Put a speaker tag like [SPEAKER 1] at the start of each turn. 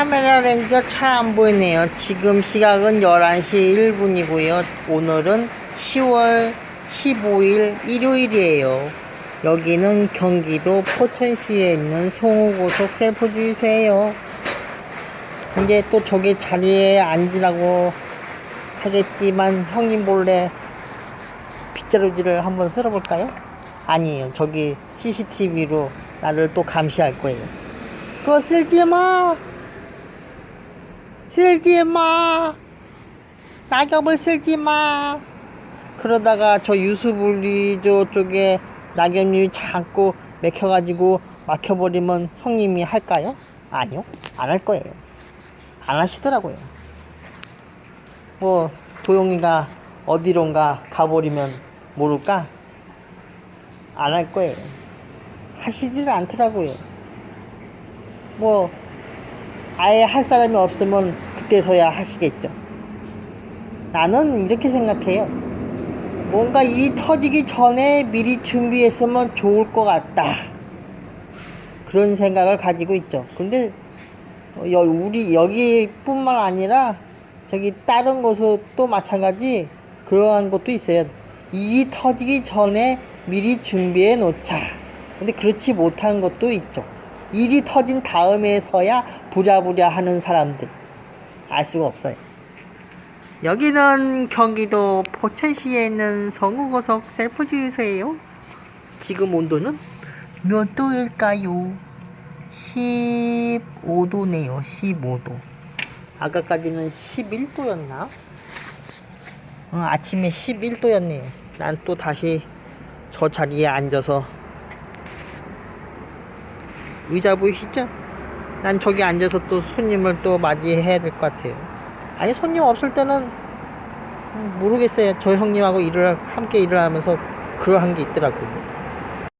[SPEAKER 1] 카메라 렌즈가 잘 안 보이네요. 지금 시각은 11시 1분이고요. 오늘은 10월 15일 일요일이에요. 여기는 경기도 포천시에 있는 송호고속 셀프주유소예요. 이제 또 저기 자리에 앉으라고 하겠지만 형님 몰래 빗자루질을 한번 쓸어볼까요? 아니에요. 저기 CCTV로 나를 또 감시할 거예요. 그거 쓸지 마! 쓸지 마! 낙엽을 쓸지 마! 그러다가 저 유수분리조 쪽에 낙엽님이 자꾸 맥혀가지고 막혀버리면 형님이 할까요? 아니요. 안 할 거예요. 안 하시더라고요. 뭐, 도영이가 어디론가 가버리면 모를까? 안 할 거예요. 하시질 않더라고요. 뭐, 아예 할 사람이 없으면 그때서야 하시겠죠. 나는 이렇게 생각해요. 뭔가 일이 터지기 전에 미리 준비했으면 좋을 것 같다. 그런 생각을 가지고 있죠. 근데 여, 우리 여기뿐만 아니라 저기 다른 곳도 또 마찬가지 그러한 것도 있어요. 일이 터지기 전에 미리 준비해 놓자. 근데 그렇지 못한 것도 있죠. 일이 터진 다음에서야 부랴부랴 하는 사람들 알 수가 없어요. 여기는 경기도 포천시에 있는 성우고속 셀프주유소예요. 지금 온도는 몇 도일까요? 15도네요. 15도. 아까까지는 11도였나? 어, 아침에 11도였네요. 난 또 다시 저 자리에 앉아서 의자 보이시죠? 난 저기 앉아서 또 손님을 또 맞이해야 될 것 같아요. 아니 손님 없을 때는 음, 모르겠어요. 저 형님하고 일을 함께 일을 하면서 그러한 게 있더라고요.